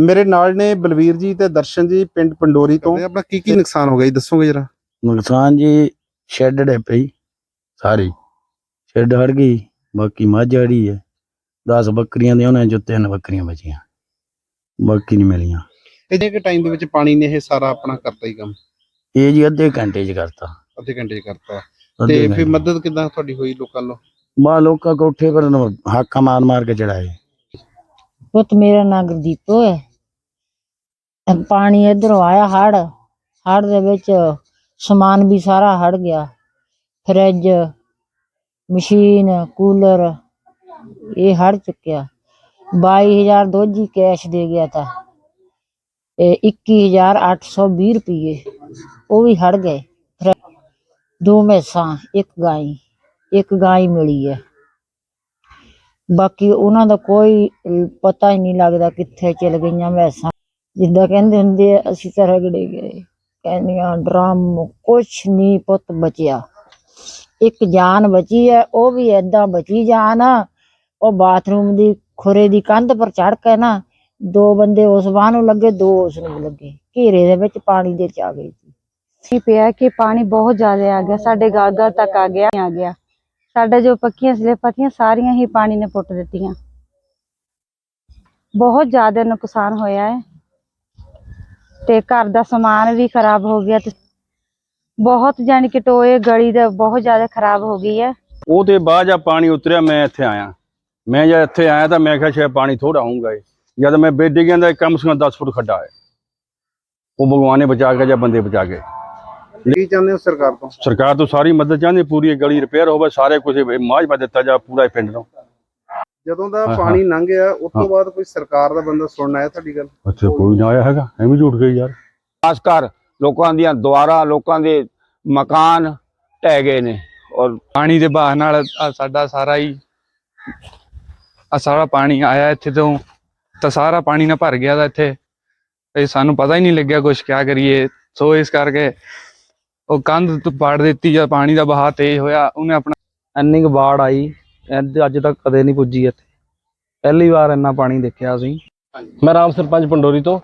ਮੇਰੇ ਨਾਲ ਨੇ ਬਲਵੀਰ ਜੀ ਤੇ ਦਰਸ਼ਨ ਜੀ ਪਿੰਡ ਪੰਡੋਰੀ ਤੋਂ। ਆਪਣਾ ਕੀ ਕੀ ਨੁਕਸਾਨ ਹੋ ਗਿਆ ਜੀ? ਦੱਸੋਗੇ ਜਰਾ। ਨੁਕਸਾਨ ਜੀ ਸ਼ੈੱਡ ਡੇ ਪਈ ਸਾਰੀ। ਸ਼ੈੱਡ ਹੜ ਗਈ ਬਾਕੀ ਮੱਝ ਅੜੀ ਹੈ। 10 ਬੱਕਰੀਆਂ ਦੇ ਉਹਨਾਂ ਚੋਂ ਤਿੰਨ ਬੱਕਰੀਆਂ ਬਚੀਆਂ। ਬਾਕੀ ਨਹੀਂ ਮਿਲੀਆਂ। ਇਹ ਕਿ ਟਾਈਮ ਦੇ ਵਿੱਚ ਪਾਣੀ ਨੇ ਇਹ ਸਾਰਾ ਆਪਣਾ ਕਰਤਾ ਹੀ ਕੰਮ? ਇਹ ਜੀ ਅੱਧੇ ਘੰਟੇ ਚ ਕਰਤਾ। ਅੱਧੇ ਘੰਟੇ 'ਚ ਕਰਤਾ। ਤੇ ਫਿਰ। ਮਦਦ ਕਿਦਾਂ ਤੁਹਾਡੀ ਹੋਈ ਲੋਕਾਂ ਵੱਲੋਂ ਬਾ ਲੋਕਾਂ ਕੋਠੇ ਪਰ ਨੂੰ ਹਾਕਾ ਮਾਰ ਮਾਰ ਕੇ ਚੜਾਏ। ਪੁੱਤ ਮੇਰਾ ਨਾਂ ਗੁਰਦੀਪੋ ਹੈ। ਪਾਣੀ ਇਧਰੋਂ ਆਇਆ ਹੜ ਹੜ ਦੇ ਵਿੱਚ ਸਮਾਨ ਵੀ ਸਾਰਾ ਹੜ ਗਿਆ। ਫਰਿੱਜ, ਮਸ਼ੀਨ, ਕੂਲਰ, ਇਹ ਹੜ ਚੁੱਕਿਆ। 22000 ਦੋਜੀ ਕੈਸ਼ ਦੇ ਗਿਆ ਤਾਂ। ਇਹ 21820 ਰੁਪਏ ਉਹ ਵੀ ਹੜ ਗਏ। ਫਿਰ ਦੋ ਮੈਸਾਂ, ਇੱਕ ਗਾਈ ਇੱਕ ਗਾਈ ਮਿਲੀ ਹੈ। ਬਾਕੀ ਉਹਨਾਂ ਦਾ ਕੋਈ ਪਤਾ ਹੀ ਨਹੀਂ ਲੱਗਦਾ ਕਿੱਥੇ ਚਲ ਗਈਆਂ ਮੈਸਾਂ। ਜਿੱਦਾਂ ਕਹਿੰਦੇ ਹੁੰਦੇ ਆ, ਅਸੀਂ ਤਾਂ ਰਗੜੇ ਗਏ। ਕਹਿੰਦੀਆਂ, ਡਰਮ, ਕੁਛ ਨਹੀਂ ਪੁੱਤ ਬਚਿਆ। ਇੱਕ ਜਾਨ ਬਚੀ ਹੈ, ਉਹ ਵੀ ਏਦਾਂ ਬਚੀ ਜਾਨ ਉਹ ਬਾਥਰੂਮ ਦੀ ਖੁਰੇ ਦੀ ਕੰਧ ਪਰ ਚੜ ਕੇ ਨਾ, ਦੋ ਬੰਦੇ ਉਸ ਬਾਹ ਨੂੰ ਲੱਗੇ, ਦੋ ਉਸ ਨੂੰ ਲੱਗੇ। ਘੇਰੇ ਦੇ ਵਿੱਚ ਪਾਣੀ ਦੇ ਚ ਆ ਗਈ ਸੀ। ਪਿਆ ਕਿ ਪਾਣੀ ਬਹੁਤ ਜ਼ਿਆਦਾ ਆ ਗਿਆ, ਸਾਡੇ ਗਾਗਾ ਤੱਕ ਆ ਗਿਆ ਆ ਗਿਆ। ਸਾਡਾ ਜੋ ਪੱਕੀਆਂ ਸਲਿੱਪਾਂ ਤੀਆਂ ਸਾਰੀਆਂ ਹੀ ਪਾਣੀ ਨੇ ਪੁੱਟ ਦਿੱਤੀਆਂ। ਬਹੁਤ ਜ਼ਿਆਦਾ ਨੁਕਸਾਨ ਹੋਇਆ ਹੈ। ਤੇ ਘਰ ਦਾ ਸਮਾਨ ਵੀ ਖਰਾਬ ਹੋ ਗਿਆ ਤੇ ਬਹੁਤ ਜਾਣੀ ਕਿ ਟੋਏ, ਗਲੀ ਦਾ ਬਹੁਤ ਜ਼ਿਆਦਾ ਖਰਾਬ ਹੋ ਗਈ ਹੈ। ਉਹ ਤੇ ਬਾਅਦ ਆ ਪਾਣੀ ਉਤਰਿਆ, ਮੈਂ ਇੱਥੇ ਆਇਆ। ਮੈਂ ਜਦ ਇੱਥੇ ਆਇਆ ਤਾਂ ਮੈਂ ਕਿਹਾ ਸ਼ਾਇਦ ਪਾਣੀ ਥੋੜਾ ਹੋਊਗਾ ਜਦ ਮੈਂ ਬੇਡੇ ਗਿਆ ਤਾਂ ਕਮ ਸੇ ਕਮ 10 ਫੁੱਟ ਖੱਡਾ ਹੈ। ਉਹ ਭਗਵਾਨ ਨੇ ਬਚਾ ਕੇ ਜਾਂ ਬੰਦੇ ਬਚਾ ਕੇ ਕੀ ਚਾਹੁੰਦੇ ਹੋ ਸਰਕਾਰ ਤੋਂ? ਸਰਕਾਰ ਤੋਂ ਸਾਰੀ ਮਦਦ ਚਾਹੁੰਦੀ ਪੂਰੀ ਇਹ ਗਲੀ ਰਿਪੇਅਰ ਹੋਵੇ ਸਾਰੇ ਕੁਝ ਮਾਝਬਾ ਦਿੱਤਾ ਜਾ ਪੂਰਾ ਇਹ ਪਿੰਡ ਨੂੰ। ਜਦੋਂ ਦਾ ਪਾਣੀ ਲੰਘ ਗਿਆ ਉਸ ਤੋਂ। ਬਾਅਦ ਕੋਈ ਸਰਕਾਰ ਦਾ ਬੰਦਾ ਸੁਣਨ ਆਇਆ ਤੁਹਾਡੀ ਗੱਲ? ਅੱਛਾ ਕੋਈ ਨਾ ਆਇਆ ਹੈਗਾ ਐਵੇਂ ਝੂਠ ਗਈ ਯਾਰ। ਖਾਸ ਕਰ ਲੋਕਾਂ ਦੀਆਂ ਦੁਆਰਾ ਲੋਕਾਂ ਦੇ ਮਕਾਨ ਢਹਿ ਗਏ ਨੇ ਔਰ ਪਾਣੀ ਦੇ ਬਹਾਅ ਨਾਲ ਸਾਡਾ ਸਾਰਾ ਹੀ ਆ ਸਾਰਾ ਪਾਣੀ ਆਇਆ ਇੱਥੇ ਤੋਂ ਤਾਂ ਸਾਰਾ ਪਾਣੀ ਨਾਲ ਭਰ ਗਿਆ ਦਾ ਇੱਥੇ। ਇਹ ਸਾਨੂੰ ਪਤਾ ਹੀ ਨਹੀਂ ਲੱਗਿਆ ਕੁਛ ਕਿਆ ਕਰੀਏ। ਸੋ ਇਸ ਕਰਕੇ ਉਹ ਕੰਧ ਤੋਂ ਪਾੜ ਦਿੱਤੀ ਜਦ ਪਾਣੀ ਦਾ ਬਹਾਅ ਤੇਜ਼ ਹੋਇਆ ਉਹਨੇ ਆਪਣਾ ਇੰਨੀ ਕੁ ਬਾੜ ਆਈ ਅੱਜ ਤੱਕ ਕਦੇ ਨਹੀਂ ਪੁੱਜੀ ਇੱਥੇ। ਪਹਿਲੀ ਵਾਰ ਇੰਨਾ ਪਾਣੀ ਦੇਖਿਆ ਅਸੀਂ। ਮੈਂ ਰਾਮ ਸਰਪੰਚ ਪੰਡੋਰੀ ਤੋਂ।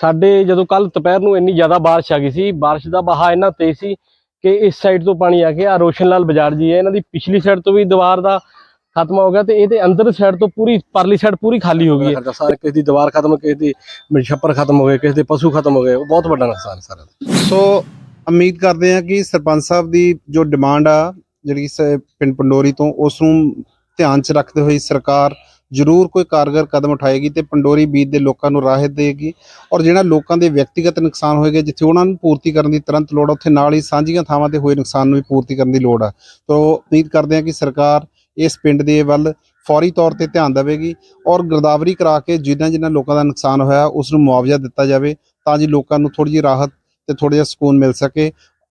ਸਾਡੇ ਜਦੋਂ ਕੱਲ ਦੁਪਹਿਰ ਨੂੰ ਇੰਨੀ ਜ਼ਿਆਦਾ ਬਾਰਿਸ਼ ਆ ਗਈ ਸੀ ਬਾਰਿਸ਼ ਦਾ ਵਹਾਅ ਇੰਨਾ ਤੇਜ਼ ਸੀ ਕਿ ਇਸ ਸਾਈਡ ਤੋਂ ਪਾਣੀ ਆ ਕੇ ਆ ਰੋਸ਼ਨ ਲਾਲ ਬਾਜ਼ਾਰ ਜੀ ਹੈ। ਇਹਨਾਂ ਦੀ ਪਿਛਲੀ ਸਾਈਡ ਤੋਂ ਵੀ ਦੀਵਾਰ ਦਾ ਖਤਮ ਹੋ ਗਿਆ ਤੇ ਇਹਦੇ ਅੰਦਰ ਸਾਈਡ ਤੋਂ ਪੂਰੀ ਪਰਲੀ ਸਾਈਡ ਪੂਰੀ ਖਾਲੀ ਹੋ ਗਈ ਹੈ। ਸਾਰੇ ਕਿਸੇ ਦੀ ਦੀਵਾਰ ਖਤਮ ਕਿਸੇ ਦੀ ਛੱਪਰ ਖਤਮ ਹੋ ਗਏ ਕਿਸੇ ਦੇ ਪਸ਼ੂ ਖਤਮ ਹੋ ਗਏ। ਉਹ ਬਹੁਤ ਵੱਡਾ ਨੁਕਸਾਨ ਸਾਰਾ ਸੋ ਉਮੀਦ ਕਰਦੇ ਹਾਂ ਕਿ ਸਰਪੰਚ ਸਾਹਿਬ ਦੀ ਜੋ ਡਿਮਾਂਡ ਆ ਜਿਹੜੀ ਸ- ਪਿੰਡ ਪੰਡੋਰੀ ਤੋਂ ਉਸ ਨੂੰ ਧਿਆਨ 'ਚ ਰੱਖਦੇ ਹੋਏ ਸਰਕਾਰ ਜ਼ਰੂਰ ਕੋਈ ਕਾਰਗਰ ਕਦਮ ਉਠਾਏਗੀ ਤੇ ਪੰਡੋਰੀ ਬੀਤ ਦੇ ਲੋਕਾਂ ਨੂੰ ਰਾਹਤ ਦੇਗੀ ਔਰ ਜਿਹੜਾ ਲੋਕਾਂ ਦੇ ਵਿਅਕਤੀਗਤ ਨੁਕਸਾਨ ਹੋਏਗਾ ਜਿੱਥੇ ਉਹਨਾਂ ਨੂੰ ਪੂਰਤੀ ਕਰਨ ਦੀ ਤੁਰੰਤ ਲੋੜ ਆ, ਉੱਥੇ ਨਾਲ ਹੀ ਸਾਂਝੀਆਂ ਥਾਵਾਂ ਤੇ ਹੋਏ ਨੁਕਸਾਨ ਨੂੰ ਵੀ ਪੂਰਤੀ ਕਰਨ ਦੀ ਲੋੜ ਆ। ਤੋਂ ਉਮੀਦ ਕਰਦੇ ਹਾਂ ਕਿ ਸਰਕਾਰ ਇਸ ਪਿੰਡ ਦੇ ਵੱਲ ਫੌਰੀ ਤੌਰ ਤੇ ਧਿਆਨ ਦੇਵੇਗੀ ਔਰ ਗਿਰਦਾਵਰੀ ਕਰਾ ਕੇ ਜਿਨ੍ਹਾਂ ਜਿਨ੍ਹਾਂ ਲੋਕਾਂ ਦਾ ਨੁਕਸਾਨ ਹੋਇਆ ਉਸ ਨੂੰ ਮੁਆਵਜ਼ਾ ਦਿੱਤਾ ਜਾਵੇ ਤਾਂ ਜੀ ਲੋਕਾਂ ਨੂੰ ਥੋੜੀ ਜਿਹੀ ਰਾਹਤ ਤੇ ਥੋੜਾ ਜਿਹਾ ਸਕੂਨ ਮਿਲ ਸਕੇ